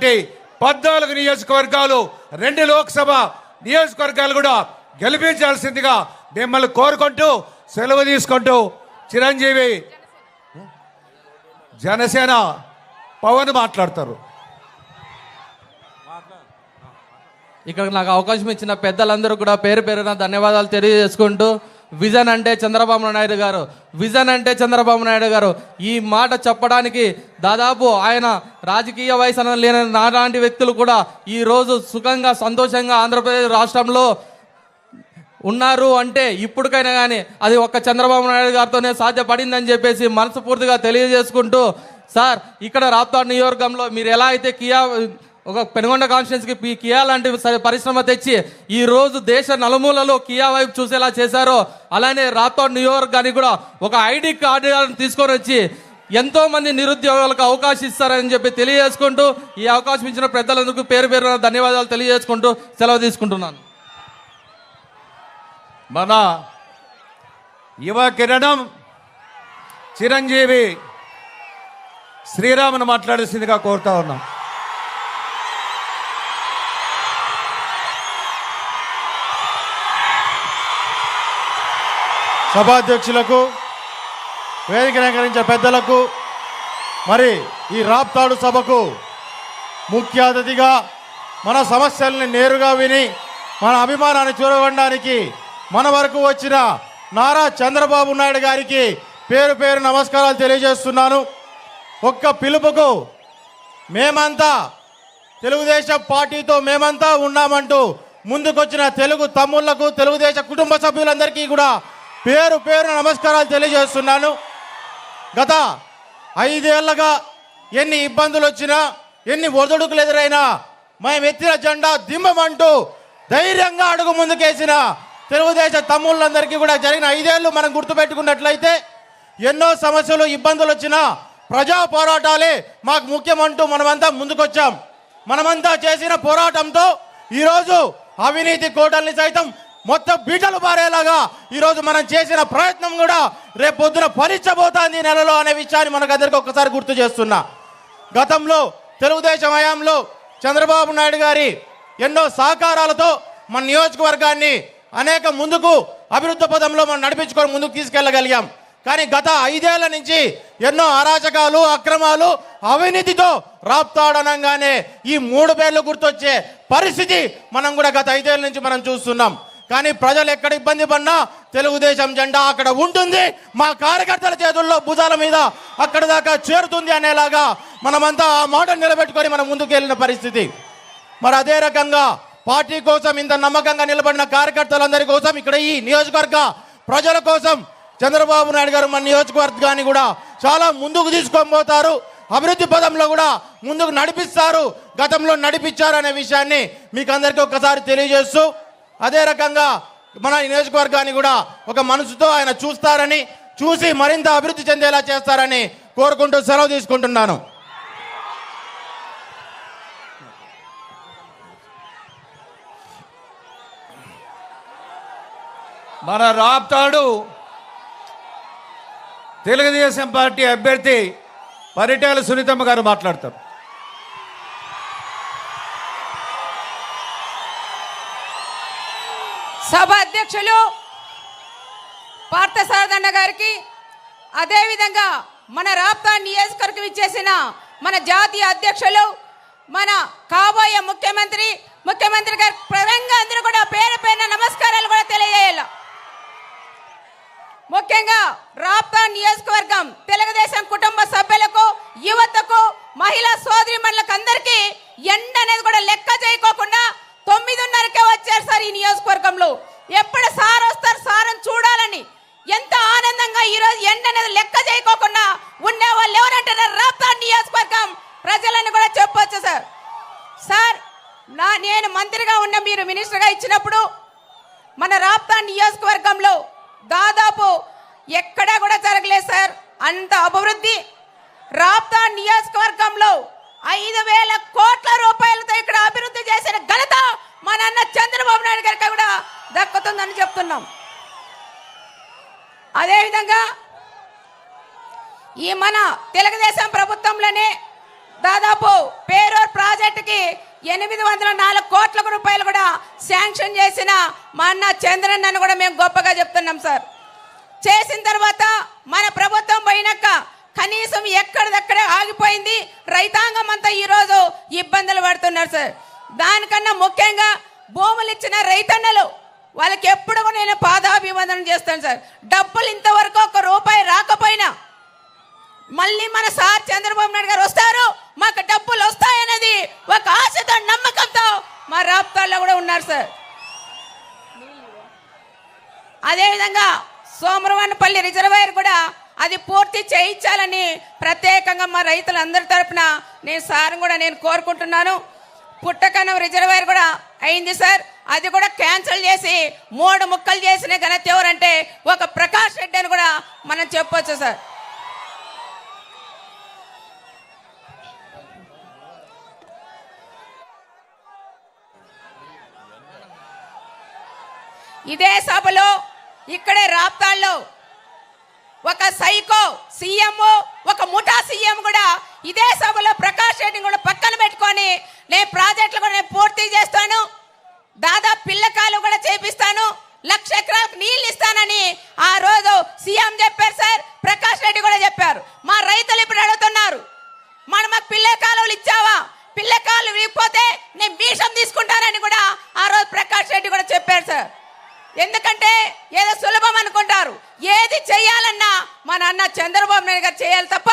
ఉన్నటువంటి పద్నాలుగు నియోజకవర్గాలు రెండు లోక్సభ నియోజకవర్గాలు కూడా గెలిపించాల్సిందిగా మిమ్మల్ని కోరుకుంటూ సెలవు తీసుకుంటూ చిరంజీవి జనసేన పవన్ మాట్లాడతారు. ఇక్కడ నాకు అవకాశం ఇచ్చిన పెద్దలందరూ కూడా పేరు పేరున ధన్యవాదాలు తెలియజేసుకుంటూ విజన్ అంటే చంద్రబాబు నాయుడు గారు. విజన్ అంటే చంద్రబాబు నాయుడు గారు. ఈ మాట చెప్పడానికి దాదాపు ఆయన రాజకీయ వయసు లేని నాలాంటి వ్యక్తులు కూడా ఈ రోజు సుఖంగా సంతోషంగా ఆంధ్రప్రదేశ్ రాష్ట్రంలో ఉన్నారు అంటే ఇప్పటికైనా కానీ అది ఒక్క చంద్రబాబు నాయుడు గారితోనే సాధ్యపడిందని చెప్పేసి మనస్ఫూర్తిగా తెలియజేసుకుంటూ సార్ ఇక్కడ రాప్తాడ్ నియోజకవర్గంలో మీరు ఎలా అయితే కియా ఒక పెనుగొండ కాన్స్టిట్యున్సీకి కియా లాంటి స- పరిశ్రమ తెచ్చి ఈ రోజు దేశ నలుమూలలో కియా వైపు చూసేలా చేశారో అలానే రాథోడ్ న్యూయార్క్ కానీ కూడా ఒక ఐడి కార్డు తీసుకొని వచ్చి ఎంతో మంది నిరుద్యోగులకు అవకాశం ఇస్తారని చెప్పి తెలియజేసుకుంటూ ఈ అవకాశం ఇచ్చిన పెద్దలందుకు పేరు పేరు ధన్యవాదాలు తెలియజేసుకుంటూ సెలవు తీసుకుంటున్నాను. మన యువ కిరణం చిరంజీవి శ్రీరామును మాట్లాడేసిందిగా కోరుతా ఉన్నాం. సభాధ్యక్షులకు వేదిక అలంకరించిన పెద్దలకు మరి ఈ రాప్తాడు సభకు ముఖ్య అతిథిగా మన సమస్యల్ని నేరుగా విని మన అభిమానాన్ని చూడవడానికి మన వరకు వచ్చిన నారా చంద్రబాబు నాయుడు గారికి పేరు పేరు నమస్కారాలు తెలియజేస్తున్నాను. ఒక్క పిలుపుకు మేమంతా తెలుగుదేశం పార్టీతో మేమంతా ఉన్నామంటూ ముందుకొచ్చిన తెలుగు తమ్ముళ్ళకు తెలుగుదేశం కుటుంబ సభ్యులందరికీ కూడా పేరు పేరు నమస్కారాలు తెలియజేస్తున్నాను. గత ఐదేళ్ళగా ఎన్ని ఇబ్బందులు వచ్చినా ఎన్ని ఒదడుకులు ఎదురైనా మేము ఎత్తిన జెండా దిమ్మమంటూ ధైర్యంగా అడుగు ముందుకేసిన తెలుగుదేశం తమ్ముళ్ళందరికీ కూడా జరిగిన ఐదేళ్ళు మనం గుర్తుపెట్టుకున్నట్లయితే ఎన్నో సమస్యలు ఇబ్బందులు వచ్చినా ప్రజా పోరాటాలే మాకు ముఖ్యమంటూ మనమంతా ముందుకొచ్చాం. మనమంతా చేసిన పోరాటంతో ఈరోజు అవినీతి కోటల్ని సైతం మొత్తం బీటలు పారేలాగా ఈరోజు మనం చేసిన ప్రయత్నం కూడా రేపు పొద్దున ఫలించబోతోంది నెలలో అనే విషయాన్ని మనకు అందరికీ ఒక్కసారి గుర్తు చేస్తున్నా. గతంలో తెలుగుదేశం హయాంలో చంద్రబాబు నాయుడు గారి ఎన్నో సహకారాలతో మన నియోజకవర్గాన్ని అనేక ముందుకు అభివృద్ధి పదంలో మనం నడిపించుకొని ముందుకు తీసుకెళ్ళగలిగాం. కానీ గత ఐదేళ్ళ నుంచి ఎన్నో అరాచకాలు అక్రమాలు అవినీతితో రాప్తాడనంగానే ఈ మూడు పేర్లు గుర్తొచ్చే పరిస్థితి మనం కూడా గత ఐదేళ్ళ నుంచి మనం చూస్తున్నాం. కానీ ప్రజలు ఎక్కడ ఇబ్బంది పడినా తెలుగుదేశం జెండా అక్కడ ఉంటుంది. మా కార్యకర్తల చేతుల్లో భుజాల మీద అక్కడ దాకా చేరుతుంది అనేలాగా మనమంతా ఆ మాట నిలబెట్టుకొని మనం ముందుకు వెళ్ళిన పరిస్థితి. మరి అదే రకంగా పార్టీ కోసం ఇంత నమ్మకంగా నిలబడిన కార్యకర్తలందరి కోసం ఇక్కడ ఈ నియోజకవర్గ ప్రజల కోసం చంద్రబాబు నాయుడు గారు మన నియోజకవర్గాన్ని కూడా చాలా ముందుకు తీసుకొని పోతారు. అభివృద్ధి పదంలో కూడా ముందుకు నడిపిస్తారు. గతంలో నడిపించారు అనే విషయాన్ని మీకు అందరికీ ఒక్కసారి తెలియజేస్తూ అదే రకంగా మన నియోజకవర్గాన్ని కూడా ఒక మనసుతో ఆయన చూస్తారని చూసి మరింత అభివృద్ధి చెందేలా చేస్తారని కోరుకుంటూ సెలవు తీసుకుంటున్నాను. మన రాప్తాడు తెలుగుదేశం పార్టీ అభ్యర్థి పరిటాల సునీతమ్మ గారు మాట్లాడతారు. సభ అధ్యక్షులు పార్థసారదన్న గారికి అదేవిధంగా మన రాప్తా నియోజకవర్గం ఇచ్చేసిన మన జాతీయ అధ్యక్షులు మన కాబోయే ముఖ్యమంత్రి ముఖ్యమంత్రి గారి పరంగా అందరూ కూడా పేరు పేరున నమస్కారాలు కూడా తెలియజేయాలి. ముఖ్యంగా రాప్తా నియోజకవర్గం తెలుగుదేశం కుటుంబ సభ్యులకు యువతకు మహిళా సోదరి అందరికీ ఎండ అనేది కూడా లెక్క చేయకోకుండా తొమ్మిదిన్నరకే వచ్చారు సార్ ఈ నియోజకవర్గంలో ఎప్పుడు సార్ వస్తారు సార్ని చూడాలని ఎంత ఆనందంగా ఈ రోజు ఎండ అనేది లెక్క చేయకోకుండా ఉండే వాళ్ళు ఎవరంటారు రాప్తా నియోజకవర్గం ప్రజలను కూడా చెప్పొచ్చు సార్ సార్ నా నేను మంత్రిగా ఉన్న మీరు మినిస్టర్గా ఇచ్చినప్పుడు మన రాప్తా నియోజకవర్గంలో దాదాపు ఎక్కడా కూడా జరగలేదు సార్ అంత అభివృద్ధి రాప్తా నియోజకవర్గంలో ఐదు వేల కోట్ల రూపాయలతో ఇక్కడ అభివృద్ధి చేసిన ఘనత మా నాన్న చంద్రబాబు నాయుడు గారికి కూడా దక్కుతుందని చెప్తున్నాం అదేవిధంగా ఈ మన తెలుగుదేశం ప్రభుత్వంలోనే దాదాపు పేరూర్ ప్రాజెక్టుకి ఎనిమిది వందల నాలుగు కోట్ల రూపాయలు కూడా శాంక్షన్ చేసిన మా అన్న చంద్రన్ అని కూడా మేము గొప్పగా చెప్తున్నాం సార్. చేసిన తర్వాత మన ప్రభుత్వం పోయినాక కనీసం ఎక్కడిదక్కడే ఆగిపోయింది. రైతాంగం అంతా ఈరోజు ఇబ్బందులు పడుతున్నారు సార్. దానికన్నా ముఖ్యంగా భూములు ఇచ్చిన రైతన్నలు వాళ్ళకి ఎప్పుడు కూడా నేను పాదాభివందనం చేస్తాను సార్. డబ్బులు ఇంతవరకు ఒక రూపాయి రాకపోయినా మళ్ళీ మన సార్ చంద్రబాబు నాయుడు గారు వస్తారు మాకు డబ్బులు వస్తాయనేది ఒక ఆశతో నమ్మకంతో మా రాప్తాల్లో కూడా ఉన్నారు సార్. అదేవిధంగా సోమరవనపల్లి రిజర్వాయర్ కూడా అది పూర్తి చేయించాలని ప్రత్యేకంగా మా రైతులందరి తరపున నేను సార్ కూడా నేను కోరుకుంటున్నాను. పుట్టకనం రిజర్వాయర్ కూడా అయింది సార్. అది కూడా క్యాన్సిల్ చేసి మూడు ముక్కలు చేసిన ఘనత ఎవరంటే ఒక ప్రకాష్ రెడ్డి అని కూడా మనం చెప్పొచ్చు సార్. ఇదే సభలో ఇక్కడే రాప్తాల్లో ఒక సైకో సీఎం ఒక ముఠా సీఎం కూడా ఇదే సభలో ప్రకాష్ రెడ్డిని కూడా పక్కన పెట్టుకొని నేను ప్రాజెక్టులు కూడా నేను పూర్తి చేస్తాను దాదాపు పిల్లకాయలు కూడా చేపిస్తాను లక్ష ఎకరాలకు నీళ్ళు ఇస్తానని ఆ రోజు సీఎం చెప్పారు సార్ ప్రకాష్ రెడ్డి కూడా చెప్పారు. మా రైతులు ఇప్పుడు అడుగుతున్నారు మన మాకు పిల్లకాలు ఇచ్చావా? పిల్లకాలు కాలువ నేను భీషం తీసుకుంటానని కూడా ఆ రోజు ప్రకాష్ రెడ్డి కూడా చెప్పారు సార్. ఎందుకంటే ఏదో సులభం అనుకుంటారు. ఏది చేయాలన్నా మన అన్న చంద్రబాబు నాయుడు గారు చేయాలి తప్ప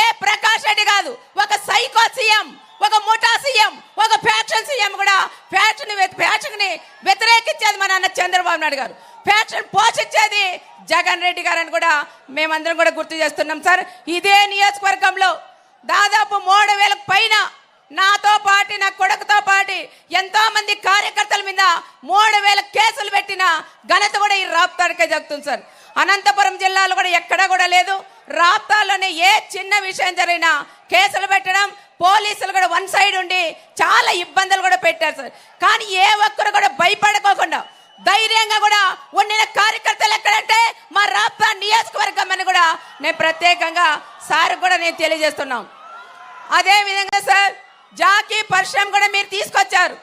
ఏ ప్రకాష్ రెడ్డి కాదు. ఒక సైకో సీఎం ఒక ముఠా సీఎం ఒక ఫ్యాక్షన్ సీఎం కూడా ఫ్యాక్షన్ ఫ్యాక్షన్ని వ్యతిరేకించేది మన అన్న చంద్రబాబు నాయుడు గారు. ఫ్యాక్షన్ పోషించేది జగన్ రెడ్డి గారు అని కూడా మేమందరం కూడా గుర్తు చేస్తున్నాం సార్. ఇదే నియోజకవర్గంలో దాదాపు మూడు వేలకు పైన నాతో పాటు నా కొడుకుతో పాటి ఎంతో మంది కార్యకర్తల మీద మూడు వేల కేసులు పెట్టిన ఘనత కూడా ఈ రాప్తాడికే జరుగుతుంది సార్. అనంతపురం జిల్లాలో కూడా ఎక్కడా కూడా లేదు. రాప్తాల్లోనే ఏ చిన్న విషయం జరిగినా కేసులు పెట్టడం పోలీసులు కూడా వన్ సైడ్ ఉండి చాలా ఇబ్బందులు కూడా పెట్టారు సార్. కానీ ఏ ఒక్కరు కూడా భయపడుకోకుండా ధైర్యంగా కూడా ఉండిన కార్యకర్తలు ఎక్కడంటే మా రాప్తా నియోజకవర్గం అని కూడా నేను ప్రత్యేకంగా సార్ కూడా నేను తెలియజేస్తున్నాం. అదే విధంగా సార్ జాకీ పరిశ్రమ కూడా మీరు తీసుకొచ్చారు.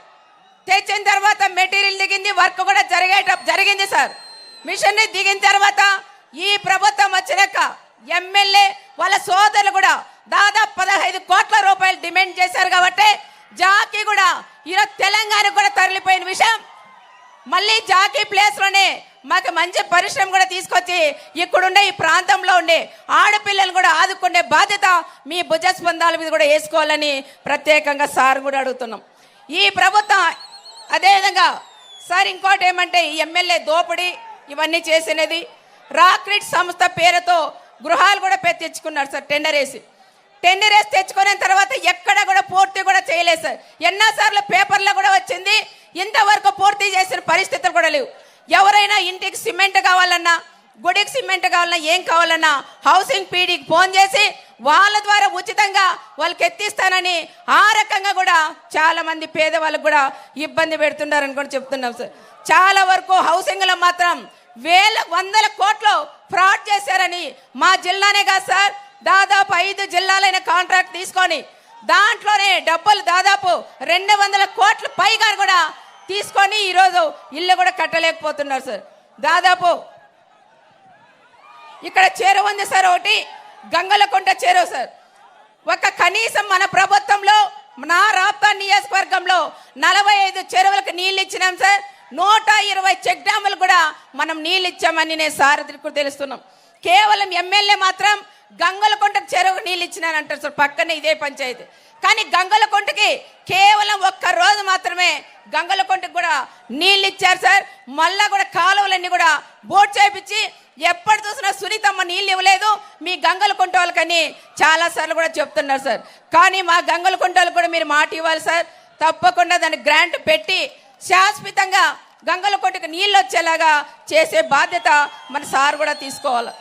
తెచ్చిన తర్వాత మెటీరియల్ దిగింది వర్క్ కూడా జరిగేట జరిగింది సార్. మిషన్ దిగిన తర్వాత ఈ ప్రభుత్వం వచ్చినాక ఎమ్మెల్యే వాళ్ళ సోదరులు కూడా దాదాపు పదహైదు కోట్ల రూపాయలు డిమాండ్ చేశారు కాబట్టి జాకీ కూడా ఈరోజు తెలంగాణకు కూడా తరలిపోయిన విషయం. మళ్ళీ జాకీ ప్లేస్లోనే మాకు మంచి పరిశ్రమ కూడా తీసుకొచ్చి ఇక్కడుండే ఈ ప్రాంతంలో ఉండే ఆడపిల్లలు కూడా ఆదుకునే బాధ్యత మీ భుజస్పందాల మీద కూడా వేసుకోవాలని ప్రత్యేకంగా సార్ కూడా అడుగుతున్నాం. ఈ ప్రభుత్వం అదేవిధంగా సార్ ఇంకోటి ఏమంటే ఈ ఎమ్మెల్యే దోపిడీ ఇవన్నీ చేసినది. రాక్రిట్ సంస్థ పేరుతో గృహాలు కూడా పె- తెచ్చుకున్నారు సార్ టెండర్ వేసి. టెండర్ వేసి తెచ్చుకున్న తర్వాత ఎక్కడ కూడా పూర్తి కూడా చేయలేదు సార్. ఎన్నోసార్లు పేపర్లో కూడా వచ్చింది. ఇంతవరకు పూర్తి చేసిన పరిస్థితులు కూడా లేవు. ఎవరైనా ఇంటికి సిమెంట్ కావాలన్నా గుడికి సిమెంట్ కావాలన్నా ఏం కావాలన్నా హౌసింగ్ పీడీకి ఫోన్ చేసి వాళ్ళ ద్వారా ఉచితంగా వాళ్ళకి ఎత్తిస్తానని ఆ రకంగా కూడా చాలా మంది పేదవాళ్ళకు కూడా ఇబ్బంది పెడుతున్నారని కూడా చెప్తున్నాం సార్. చాలా వరకు హౌసింగ్లో మాత్రం వేల వందల కోట్లు ఫ్రాడ్ చేశారని మా జిల్లానే కాదు సార్ దాదాపు ఐదు జిల్లాలైన కాంట్రాక్ట్ తీసుకొని దాంట్లోనే డబ్బులు దాదాపు రెండు వందల కోట్ల పైగా కూడా తీసుకొని ఈరోజు ఇల్లు కూడా కట్టలేకపోతున్నారు సార్. దాదాపు ఇక్కడ చెరువు ఉంది సార్ ఒకటి. గంగలకుంట చెరువు సార్. ఒక కనీసం మన ప్రభుత్వంలో నా రాప్తా నియోజకవర్గంలో నలభై ఐదు చెరువులకు నీళ్ళు ఇచ్చినాం సార్. నూట ఇరవై చెక్ డ్యాములు కూడా మనం నీళ్ళు ఇచ్చామని నేను సారథికు తెలుస్తున్నాం. కేవలం ఎమ్మెల్యే మాత్రం గంగలకుంట చెరువు నీళ్ళు ఇచ్చినానంటారు సార్ పక్కనే ఇదే పంచాయతీ. కానీ గంగలకొంటకి కేవలం ఒక్క రోజు మాత్రమే గంగలకుంటకి కూడా నీళ్ళు ఇచ్చారు సార్. మళ్ళా కూడా కాలువలన్నీ కూడా బోట్ చేపించి ఎప్పుడు చూసినా సునీతమ్మ నీళ్ళు ఇవ్వలేదు. మీ గంగల కుంట వాళ్ళకని చాలా సార్లు కూడా చెప్తున్నారు సార్. కానీ మా గంగల కుంట కూడా మీరు మాట ఇవ్వాలి సార్. తప్పకుండా దాన్ని గ్రాంట్ పెట్టి శాశ్వతంగా గంగల నీళ్ళు వచ్చేలాగా చేసే బాధ్యత మన సార్ కూడా తీసుకోవాలి.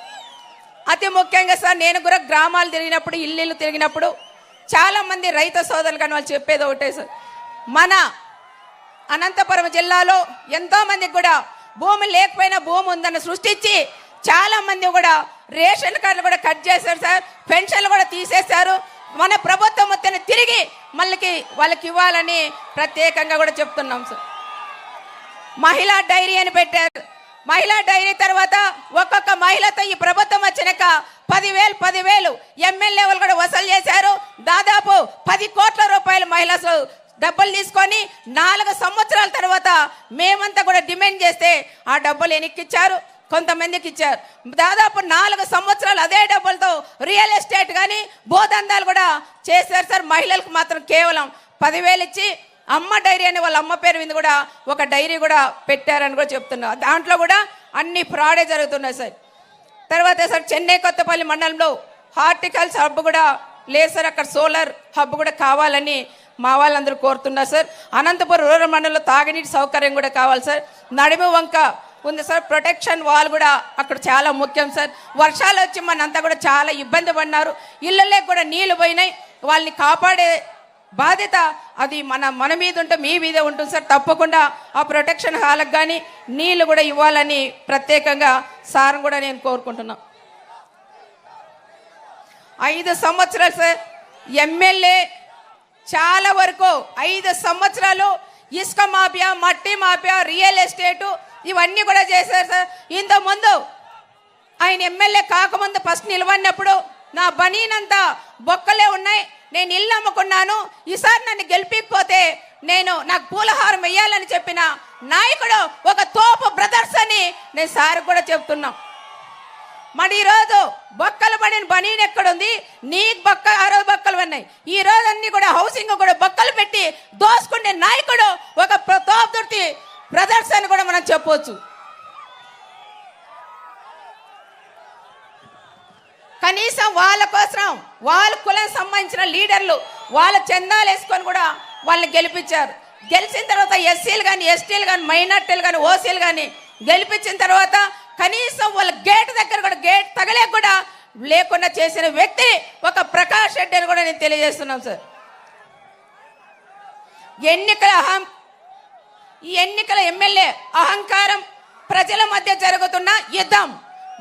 అతి ముఖ్యంగా సార్ నేను కూడా గ్రామాలు తిరిగినప్పుడు ఇల్లు తిరిగినప్పుడు చాలామంది రైతు సోదరులు కానీ వాళ్ళు చెప్పేది ఒకటే సార్. మన అనంతపురం జిల్లాలో ఎంతోమందికి కూడా భూమి లేకపోయినా భూమి ఉందని సృష్టించి చాలామంది కూడా రేషన్ కార్డులు కూడా కట్ చేశారు సార్ పెన్షన్లు కూడా తీసేశారు. మన ప్రభుత్వం మొత్తం తిరిగి మళ్ళీ వాళ్ళకి ఇవ్వాలని ప్రత్యేకంగా కూడా చెప్తున్నాం సార్. మహిళా డైరీ అని పెట్టారు. మహిళా డైరీ తర్వాత ఒక్కొక్క మహిళతో ఈ ప్రభుత్వం వచ్చినాక పదివేలు పదివేలు ఎమ్మెల్యే వాళ్ళు కూడా వసూలు చేశారు. దాదాపు పది కోట్ల రూపాయలు మహిళలు డబ్బులు తీసుకొని నాలుగు సంవత్సరాల తర్వాత మేమంతా కూడా డిమాండ్ చేస్తే ఆ డబ్బులు వెనక్కిచ్చారు కొంతమందికి ఇచ్చారు. దాదాపు నాలుగు సంవత్సరాలు అదే డబ్బులతో రియల్ ఎస్టేట్ కానీ భూదందాలు కూడా చేశారు సార్. మహిళలకు మాత్రం కేవలం పదివేలు ఇచ్చి అమ్మ డైరీ అని వాళ్ళ అమ్మ పేరు మీద కూడా ఒక డైరీ కూడా పెట్టారని కూడా చెప్తున్నారు దాంట్లో కూడా అన్ని ఫ్రాడే జరుగుతున్నాయి సార్. తర్వాత సార్ చెన్నై కొత్తపల్లి మండలంలో హార్టికల్చర్ హబ్ కూడా లేదు సార్. అక్కడ సోలార్ హబ్ కూడా కావాలని మా వాళ్ళందరూ కోరుతున్నారు సార్. అనంతపురం రూరల్ మండలంలో తాగునీటి సౌకర్యం కూడా కావాలి సార్. నడిమి వంక ఉంది సార్. ప్రొటెక్షన్ వాల్ కూడా అక్కడ చాలా ముఖ్యం సార్. వర్షాలు వచ్చి మనంతా కూడా చాలా ఇబ్బంది పడినారు. ఇళ్ళలే కూడా నీళ్ళు పోయినాయి. వాళ్ళని కాపాడే బాధ్యత అది మన మన మీద ఉంటే మీ మీద ఉంటుంది సార్. తప్పకుండా ఆ ప్రొటెక్షన్ హాల్కి కానీ నీళ్ళు కూడా ఇవ్వాలని ప్రత్యేకంగా సార్ కూడా నేను కోరుకుంటున్నా. ఐదు సంవత్సరాలు సార్ ఎమ్మెల్యే చాలా వరకు ఐదు సంవత్సరాలు ఇసుక మాఫియా మట్టి మాఫియా రియల్ ఎస్టేటు ఇవన్నీ కూడా చేశారు సార్. ఇంతకుముందు ఆయన ఎమ్మెల్యే కాకముందు ఫస్ట్ నిలవన్నప్పుడు నా బనీనంతా బొక్కలే ఉన్నాయి. నేను ఇల్లు అమ్ముకున్నాను. ఈసారి నన్ను గెలిపిపోతే నేను నాకు పూలహారం వేయాలని చెప్పిన నాయకుడు ఒక తోపు బ్రదర్స్ అని నేను సార్ కూడా చెప్తున్నా. మరి ఈరోజు బొక్కలు పడిన బనీన్ ఎక్కడుంది? నీ బొక్క ఆ రోజు బొక్కలు ఉన్నాయి ఈ రోజు అన్ని కూడా హౌసింగ్ కూడా బొక్కలు పెట్టి దోసుకునే నాయకుడు ఒక తోపు దొరికి బ్రదర్స్ అని కూడా మనం చెప్పవచ్చు కనీసం వాళ్ళ కోసం వాళ్ళ కులం సంబంధించిన లీడర్లు వాళ్ళ చందాలు వేసుకొని కూడా వాళ్ళని గెలిపించారు. గెలిచిన తర్వాత ఎస్సీలు కానీ ఎస్టీలు కానీ మైనార్టీలు కానీ ఓసీలు కానీ గెలిపించిన తర్వాత కనీసం వాళ్ళ గేట్ దగ్గర కూడా గేట్ తగలే కూడా లేకుండా చేసిన వ్యక్తి ఒక ప్రకాష్ రెడ్డి అని కూడా నేను తెలియజేస్తున్నాను సార్. ఎన్నికల అహం ఈ ఎన్నికల ఎమ్మెల్యే అహంకారం ప్రజల మధ్య జరుగుతున్న యుద్ధం.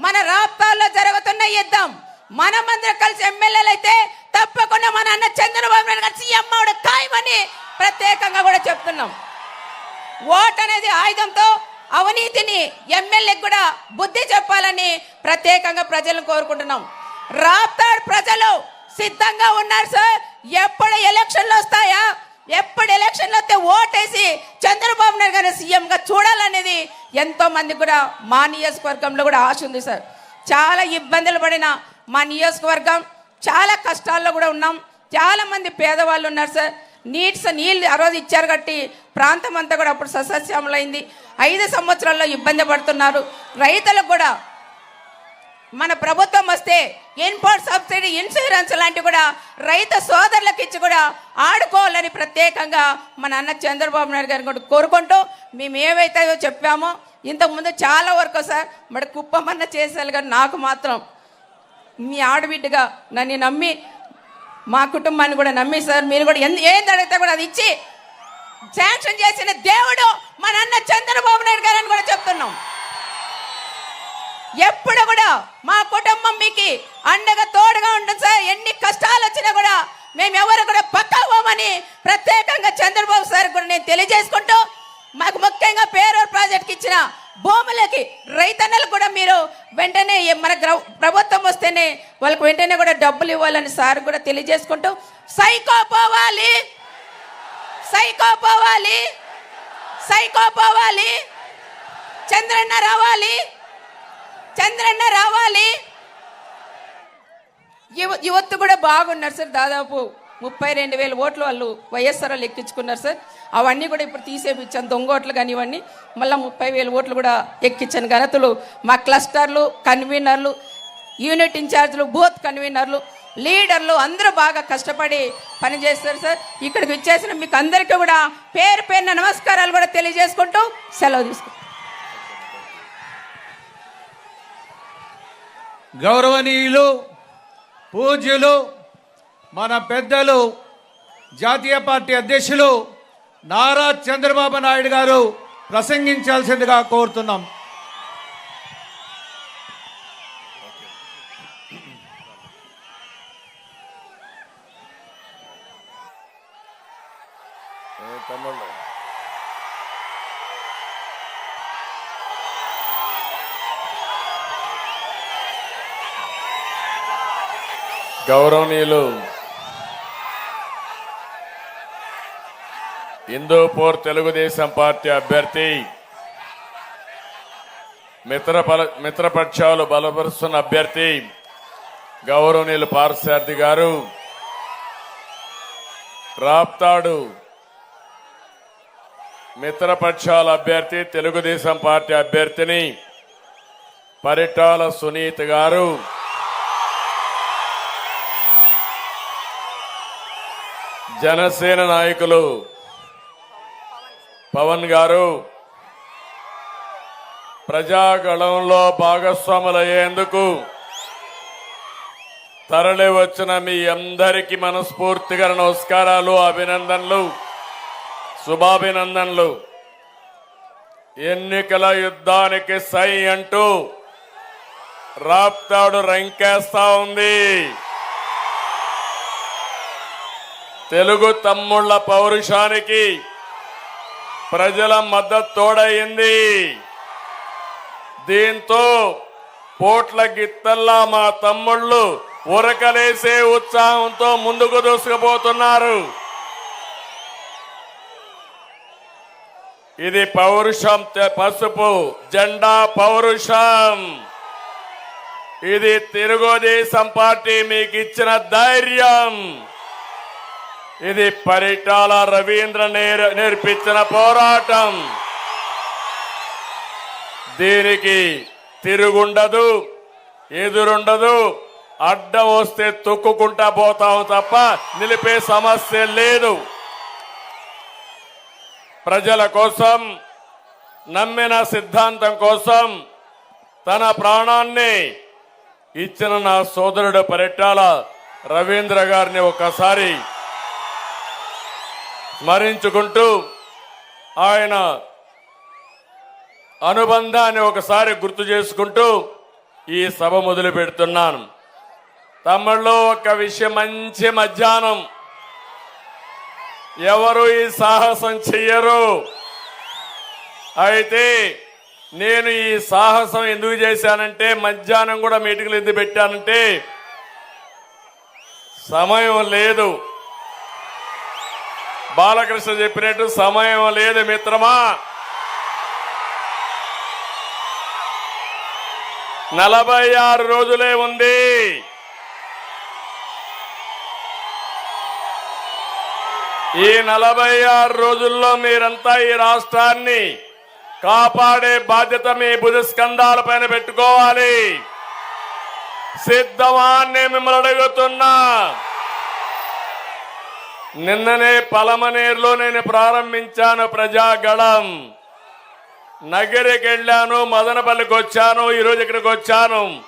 మన రాష్ట్రాల్లో జరుగుతున్న యుద్ధం. మనమందరం కలిసి ఎమ్మెల్యేలు అయితే తప్పకుండా మన అన్న చంద్రబాబు నాయుడు గారు సీఎం అవడం ఖాయమని ప్రత్యేకంగా కూడా చెప్తున్నాం. ఓట్ అనేది ఆయుధంతో అవినీతిని ఎమ్మెల్యేకి కూడా బుద్ధి చెప్పాలని ప్రత్యేకంగా ప్రజలను కోరుకుంటున్నాం. రాప్తాడు ప్రజలు సిద్ధంగా ఉన్నారు సార్. ఎప్పుడు ఎలక్షన్లు వస్తాయా? ఎప్పుడు ఎలక్షన్లు వస్తే ఓటేసి చంద్రబాబు నాయుడు గారిని సీఎంగా చూడాలనేది ఎంతో మంది కూడా మా నియోజకవర్గంలో కూడా ఆశ ఉంది సార్. చాలా ఇబ్బందులు పడిన మా నియోజకవర్గం చాలా కష్టాల్లో కూడా ఉన్నాం. చాలామంది పేదవాళ్ళు ఉన్నారు సార్. నీట్స్ నీళ్ళు ఆ రోజు ఇచ్చారు కట్టి ప్రాంతం అంతా కూడా అప్పుడు సస్యశ్యామలైంది. ఐదు సంవత్సరాల్లో ఇబ్బంది పడుతున్నారు. రైతులకు కూడా మన ప్రభుత్వం వస్తే ఇన్పుట్ సబ్సిడీ ఇన్సూరెన్స్ లాంటివి కూడా రైతు సోదరులకు ఇచ్చి కూడా ఆడుకోవాలని ప్రత్యేకంగా మన అన్న చంద్రబాబు నాయుడు గారిని కూడా కోరుకుంటూ మేము ఏవైతే చెప్పామో ఇంతకుముందు చాలా వరకు సార్ మరి కుప్పమన్న చేసేయాలి కానీ నాకు మాత్రం మీ ఆడబిడ్డగా నన్ను నమ్మి మా కుటుంబాన్ని కూడా నమ్మి సార్ మీరు కూడా ఎందు ఏం అడిగితే కూడా అది ఇచ్చి శాంక్షన్ చేసిన దేవుడు మన అన్న చంద్రబాబు నాయుడు గారని కూడా చెప్తున్నాం. ఎప్పుడు కూడా మా కుటుంబం మీకు అండగా తోడుగా ఉంటుంది సార్. ఎన్ని కష్టాలు వచ్చినా కూడా మేము ఎవరు కూడా పక్కా పోమని ప్రత్యేకంగా చంద్రబాబు సార్ కూడా నేను తెలియజేసుకుంటూ మాకు ముఖ్యంగా పేరూరు ప్రాజెక్ట్కి ఇచ్చిన భూములకి రైతన్నలకు కూడా మీరు వెంటనే మన ప్రభుత్వం వస్తేనే వాళ్ళకి వెంటనే కూడా డబ్బులు ఇవ్వాలని సార్ కూడా తెలియజేసుకుంటూ సైకో పోవాలి. సైకో పోవాలి. సైకో పోవాలి. చంద్రన్న రావాలి. చంద్రన్న రావాలి. యువ యువత్తు కూడా బాగున్నారు సార్. దాదాపు ముప్పై రెండు వేల ఓట్లు వాళ్ళు వైఎస్ఆర్ వాళ్ళు ఎక్కించుకున్నారు సార్. అవన్నీ కూడా ఇప్పుడు తీసేపించాను దొంగ ఓట్లు కానీ ఇవన్నీ మళ్ళీ ముప్పై వేల ఓట్లు కూడా ఎక్కించాను ఘనతలు మా క్లస్టర్లు కన్వీనర్లు యూనిట్ ఇన్ఛార్జ్లు బూత్ కన్వీనర్లు లీడర్లు అందరూ బాగా కష్టపడి పనిచేస్తారు సార్. ఇక్కడికి వచ్చేసిన మీకు అందరికీ కూడా పేరు పేరున నమస్కారాలు కూడా తెలియజేసుకుంటూ సెలవు తీసుకుంటాం గౌరవనీయులు పూజ్యులు మన పెద్దలు జాతీయ పార్టీ అధ్యక్షులు నారా చంద్రబాబు నాయుడు గారు ప్రసంగించాల్సిందిగా కోరుతున్నాం. గౌరవనీయులు హిందూపూర్ తెలుగుదేశం పార్టీ అభ్యర్థి మిత్రపల మిత్రపక్షాలు బలపరుస్తున్న అభ్యర్థి గౌరవనీయులు పార్సారథి గారు రాప్తాడు మిత్రపక్షాల అభ్యర్థి తెలుగుదేశం పార్టీ అభ్యర్థిని పరిటాల సునీత్ గారు. జనసేన నాయకులు పవన్ గారు ప్రజాగళంలో భాగస్వాములయ్యేందుకు తరలి వచ్చిన మీ అందరికీ మనస్ఫూర్తిగా నమస్కారాలు అభినందనలు శుభాభినందనలు. ఎన్నికల యుద్ధానికి సై అంటూ రాప్తాడు రంకేస్తా ఉంది. తెలుగు తమ్ముళ్ళ పౌరుషానికి ప్రజల మద్దతు తోడయింది దీంతో పోట్ల గిత్తల్లా మా తమ్ముళ్ళు ఉరకలేసే ఉత్సాహంతో ముందుకు దూసుకుపోతున్నారు. ఇది పౌరుషం పసుపు జెండా పౌరుషం. ఇది తెలుగుదేశం పార్టీ మీకు ఇచ్చిన ధైర్యం. ఇది పరిటాల రవీంద్ర నేర్- నేర్పించిన పోరాటం. దీనికి తిరుగుండదు ఎదురుండదు అడ్డం వస్తే తొక్కుకుంటా పోతాం తప్ప నిలిపే సమస్య లేదు. ప్రజల కోసం నమ్మిన సిద్ధాంతం కోసం తన ప్రాణాన్ని ఇచ్చిన నా సోదరుడు పరిటాల రవీంద్ర గారిని ఒకసారి స్మరించుకుంటూ ఆయన అనుబంధాన్ని ఒకసారి గుర్తు చేసుకుంటూ ఈ సభ మొదలు పెడుతున్నాను. తమ్ముళ్ళు ఒక విషయం మంచి మధ్యాహ్నం. ఎవరు ఈ సాహసం చెయ్యరు? అయితే నేను ఈ సాహసం ఎందుకు చేశానంటే మధ్యాహ్నం కూడా మీటింగ్లు ఎందుకు పెట్టానంటే సమయం లేదు. బాలకృష్ణ చెప్పినట్టు సమయం లేదు మిత్రమా. నలభై ఆరు రోజులే ఉంది. ఈ నలభై ఆరు రోజుల్లో మీరంతా ఈ రాష్ట్రాన్ని కాపాడే బాధ్యత మీ బుధస్కంధాల పైన పెట్టుకోవాలి. సిద్ధమాన్ని మిమ్మల్ని అడుగుతున్నా. నిన్ననే పలమనేరులో నేను ప్రారంభించాను ప్రజాగళం. నగరికి వెళ్ళాను మదనపల్లికి వచ్చాను ఈరోజు ఇక్కడికి వచ్చాను.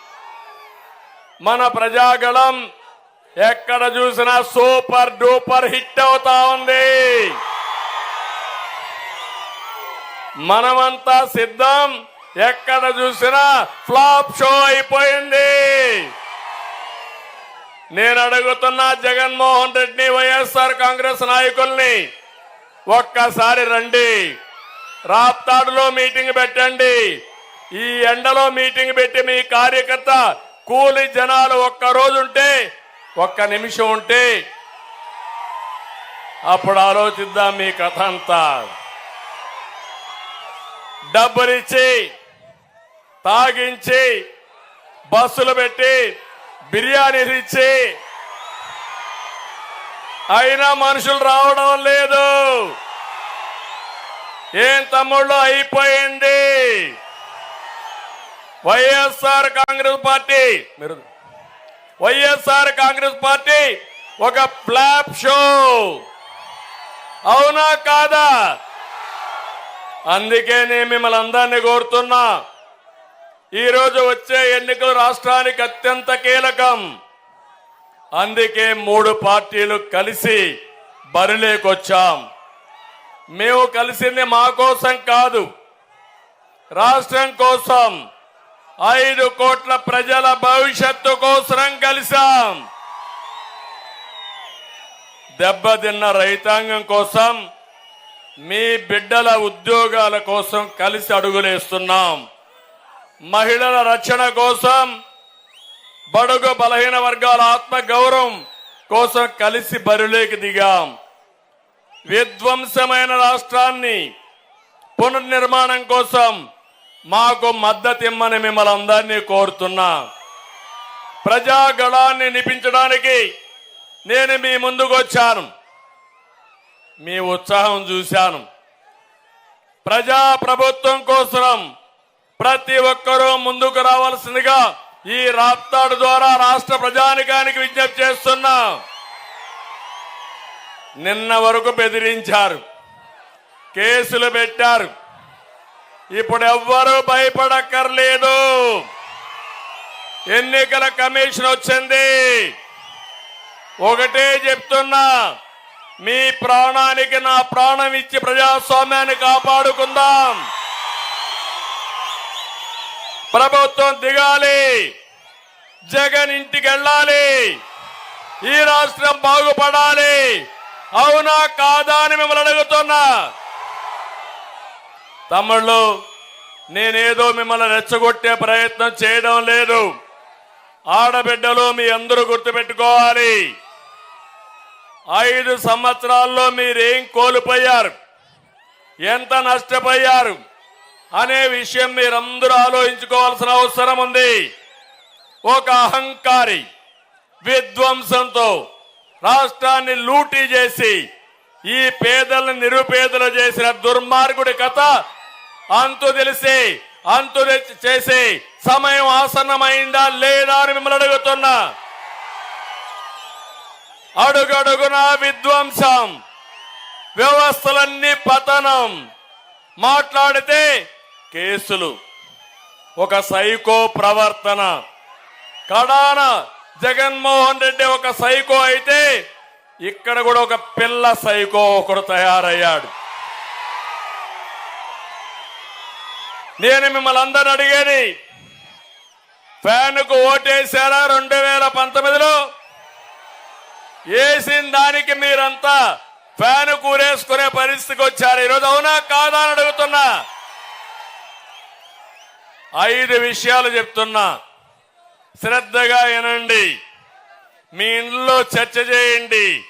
మన ప్రజాగళం ఎక్కడ చూసినా సూపర్ డూపర్ హిట్ అవుతా ఉంది. మనమంతా సిద్ధం ఎక్కడ చూసినా ఫ్లాప్ షో అయిపోయింది. నేను అడుగుతున్నా జగన్మోహన్ రెడ్డిని వైఎస్ఆర్ కాంగ్రెస్ నాయకుల్ని ఒక్కసారి రండి. రాప్తాడులో మీటింగ్ పెట్టండి. ఈ ఎండలో మీటింగ్ పెట్టి మీ కార్యకర్త కూలి జనాలు ఒక్క రోజు ఉంటే ఒక్క నిమిషం ఉంటే అప్పుడు ఆలోచిద్దాం మీ కథ అంతా. డబ్బులిచ్చి తాగించి బస్సులు పెట్టి బిర్యానీలు ఇచ్చి అయినా మనుషులు రావడం లేదు. ఏం తమ్ముళ్ళు అయిపోయింది. వైఎస్ఆర్ కాంగ్రెస్ పార్టీ మీరు వైఎస్ఆర్ కాంగ్రెస్ పార్టీ ఒక ఫ్లాప్ షో. అవునా కాదా? అందుకే నేను మిమ్మల్ని అందరినీ కోరుతున్నా. ఈరోజు వచ్చే ఎన్నికలు రాష్ట్రానికి అత్యంత కీలకం. అందుకే మూడు పార్టీలు కలిసి బరిలేకొచ్చాం. మేము కలిసింది మా కోసం కాదు రాష్ట్రం కోసం. ఐదు కోట్ల ప్రజల భవిష్యత్తు కోసం కలిసాం దెబ్బతిన్న రైతాంగం కోసం మీ బిడ్డల ఉద్యోగాల కోసం కలిసి అడుగులేస్తున్నాం. మహిళల రక్షణ కోసం బడుగు బలహీన వర్గాల ఆత్మ గౌరవం కోసం కలిసి బరిలోకి దిగాం. విధ్వంసమైన రాష్ట్రాన్ని పునర్నిర్మాణం కోసం మాకు మద్దతు ఇమ్మని మిమ్మల్ని అందరినీ కోరుతున్నా. ప్రజాగళాన్ని నిపించడానికి నేను మీ ముందుకు వచ్చాను. మీ ఉత్సాహం చూశాను. ప్రజా ప్రభుత్వం కోసం ప్రతి ఒక్కరూ ముందుకు రావాల్సిందిగా ఈ రాప్తాడు ద్వారా రాష్ట్ర ప్రజానికానికి విజ్ఞప్తి చేస్తున్నా నిన్న వరకు బెదిరించారు. కేసులు పెట్టారు. ఇప్పుడు ఎవ్వరూ భయపడక్కర్లేదు. ఎన్నికల కమిషన్ వచ్చింది. ఒకటే చెప్తున్నా మీ ప్రాణానికి నా ప్రాణం ఇచ్చి ప్రజాస్వామ్యాన్ని కాపాడుకుందాం. ప్రభుత్వం దిగాలి. జగన్ ఇంటికి వెళ్ళాలి. ఈ రాష్ట్రం బాగుపడాలి. అవునా కాదా అని మిమ్మల్ని అడుగుతున్నా. తమ్ముళ్ళు నేనేదో మిమ్మల్ని రెచ్చగొట్టే ప్రయత్నం చేయడం లేదు. ఆడబిడ్డలు మీ అందరూ గుర్తుపెట్టుకోవాలి. ఐదు సంవత్సరాల్లో మీరేం కోల్పోయారు? ఎంత నష్టపోయారు? అనే విషయం మీరందరూ ఆలోచించుకోవాల్సిన అవసరం ఉంది. ఒక అహంకారి విధ్వంసంతో రాష్ట్రాన్ని లూటీ చేసి ఈ పేదలను నిరుపేదలు చేసిన దుర్మార్గుడి కథ అంతు తెలిసి అంతు తెచ్చి- చేసి సమయం ఆసన్నమైందా లేదా అని మిమ్మల్ని అడుగుతున్నా. అడుగడుగున విధ్వంసం వ్యవస్థలన్నీ పతనం మాట్లాడితే కేసులు ఒక సైకో ప్రవర్తన. కడాన జగన్మోహన్ రెడ్డి ఒక సైకో అయితే ఇక్కడ కూడా ఒక పిల్ల సైకో ఒకడు తయారయ్యాడు. నేను మిమ్మల్ని అందరిని అడిగేది ఫ్యాన్కు ఓటేశారా రెండు వేల పంతొమ్మిదిలో? వేసిన దానికి మీరంతా ఫ్యాన్ కూరేసుకునే పరిస్థితికి వచ్చారు. ఈరోజు అవునా కాదా అని అడుగుతున్నా. ఐదు విషయాలు చెప్తున్నా. శ్రద్ధగా వినండి. మీ ఇంట్లో చర్చ చేయండి.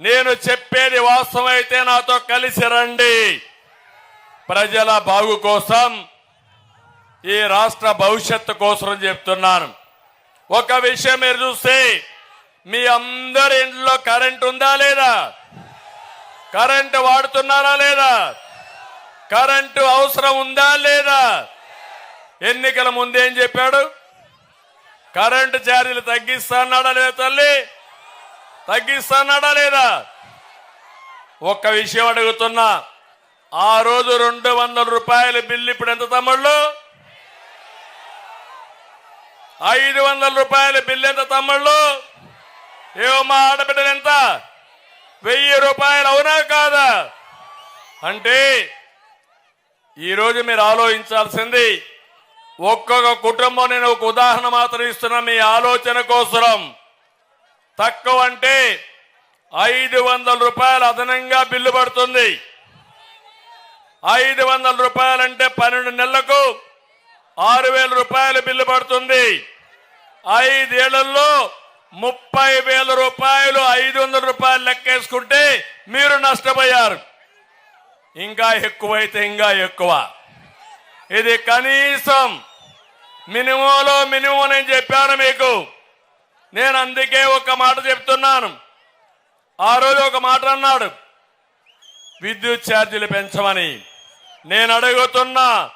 నేను చెప్పేది వాస్తవమైతే నాతో కలిసి రండి. ప్రజల బాగు కోసం ఈ రాష్ట్ర భవిష్యత్తు కోసం చెప్తున్నాను. ఒక విషయం మీరు చూస్తే మీ అందరి ఇంట్లో కరెంట్ ఉందా లేదా? కరెంటు వాడుతున్నారా లేదా? కరెంటు అవసరం ఉందా లేదా? ఎన్నికల ముందేం చెప్పాడు? కరెంటు ఛార్జీలు తగ్గిస్తాడా లేదా తల్లి? తగ్గిస్తాడా లేదా? ఒక్క విషయం అడుగుతున్నా. ఆ రోజు రెండు వందల రూపాయల బిల్లు ఇప్పుడు ఎంత తమ్ముళ్ళు? ఐదు వందల రూపాయల బిల్లు ఎంత తమ్ముళ్ళు? ఏమో మా ఆడబిడ్డలు ఎంత? వెయ్యి రూపాయలు అవునా కాదా? అంటే ఈరోజు మీరు ఆలోచించాల్సింది ఒక్కొక్క కుటుంబం నేను ఒక ఉదాహరణ మాత్రం ఇస్తున్నా మీ ఆలోచన కోసరం. తక్కువ అంటే ఐదు వందల రూపాయలు అదనంగా బిల్లు పడుతుంది. ఐదు వందల రూపాయలంటే పన్నెండు నెలలకు ఆరు వేల రూపాయలు బిల్లు పడుతుంది. ఐదేళ్ళలో ముప్పై వేల రూపాయలు ఐదు వందల రూపాయలు లెక్కేసుకుంటే మీరు నష్టపోయారు. ఇంకా ఎక్కువైతే ఇంకా ఎక్కువ. ఇది కనీసం మినిమంలో మినిమం నేను చెప్పాను మీకు. నేను అందుకే ఒక మాట చెప్తున్నాను. ఆ రోజు ఒక మాట అన్నాడు. విద్యుత్ ఛార్జీలు పెంచమని. నేను అడుగుతున్నా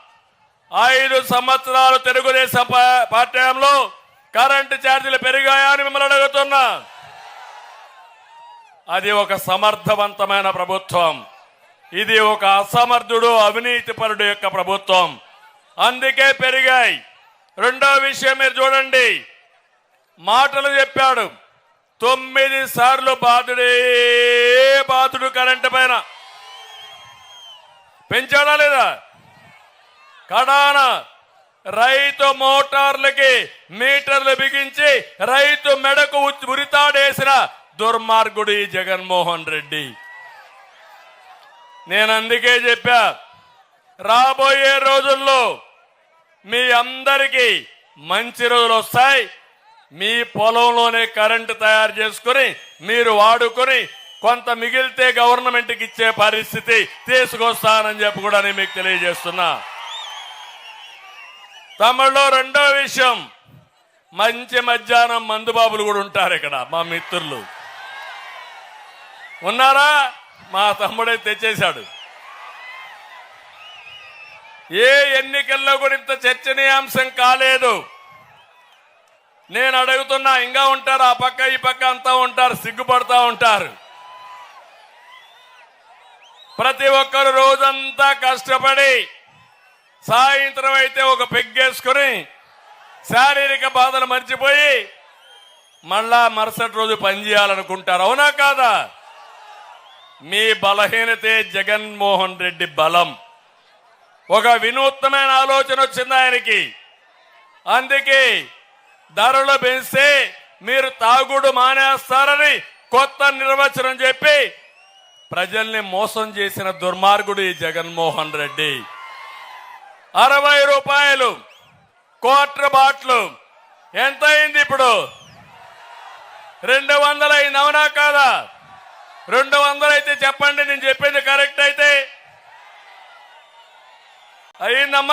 ఐదు సంవత్సరాలు తెలుగుదేశం పా- పార్టీలో కరెంటు ఛార్జీలు పెరిగాయని అని మిమ్మల్ని అడుగుతున్నా. అది ఒక సమర్థవంతమైన ప్రభుత్వం. ఇది ఒక అసమర్థుడు అవినీతిపరుడు యొక్క ప్రభుత్వం. అందుకే పెరిగాయి. రెండో విషయం మీరు చూడండి. మాటలు చెప్పాడు. తొమ్మిది సార్లు బాధుడే బాధుడు కరెంటు పైన. పెంచాడా లేదా? కడాన రైతు మోటార్లకి మీటర్లు బిగించి రైతు మెడకు ఉ- ఉరితాడేసిన దుర్మార్గుడు ఈ జగన్మోహన్ రెడ్డి. నేను అందుకే చెప్పా రాబోయే రోజుల్లో మీ అందరికీ మంచి రోజులు వస్తాయి. మీ పొలంలోనే కరెంటు తయారు చేసుకుని మీరు వాడుకొని కొంత మిగిలితే గవర్నమెంట్కి ఇచ్చే పరిస్థితి తీసుకొస్తానని చెప్పి కూడా నేను మీకు తెలియజేస్తున్నా. తమిళలో రెండో విషయం మంచి మధ్యాహ్నం మందుబాబులు కూడా ఉంటారు ఇక్కడ మా మిత్రులు. ఉన్నారా? మా తమ్ముడే తెచ్చేశాడు. ఏ ఎన్నికల్లో కూడా ఇంత చర్చనీయాంశం కాలేదు. నేను అడుగుతున్నా ఇంకా ఉంటారు ఆ పక్క ఈ పక్క అంతా ఉంటారు సిగ్గుపడతా ఉంటారు. ప్రతి ఒక్కరు రోజంతా కష్టపడి సాయంత్రం అయితే ఒక పెగ్గేసుకుని శారీరక బాధలు మర్చిపోయి మళ్ళా మరుసటి రోజు పనిచేయాలనుకుంటారు అవునా కాదా? మీ బలహీనతే జగన్మోహన్ రెడ్డి బలం. ఒక వినూత్నమైన ఆలోచన వచ్చింది ఆయనకి. అందుకే ధరలు పెంచితే మీరు తాగుడు మానేస్తారని కొత్త నిర్వచనం చెప్పి ప్రజల్ని మోసం చేసిన దుర్మార్గుడు ఈ జగన్మోహన్ రెడ్డి. అరవై రూపాయలు క్వార్టర్ బాట్లు ఎంత అయింది ఇప్పుడు? రెండు వందలు అయింది అవునా కాదా? రెండు వందలు అయితే చెప్పండి నేను చెప్పింది కరెక్ట్ అయితే ಅಯ್ಯ ನಮ್ಮ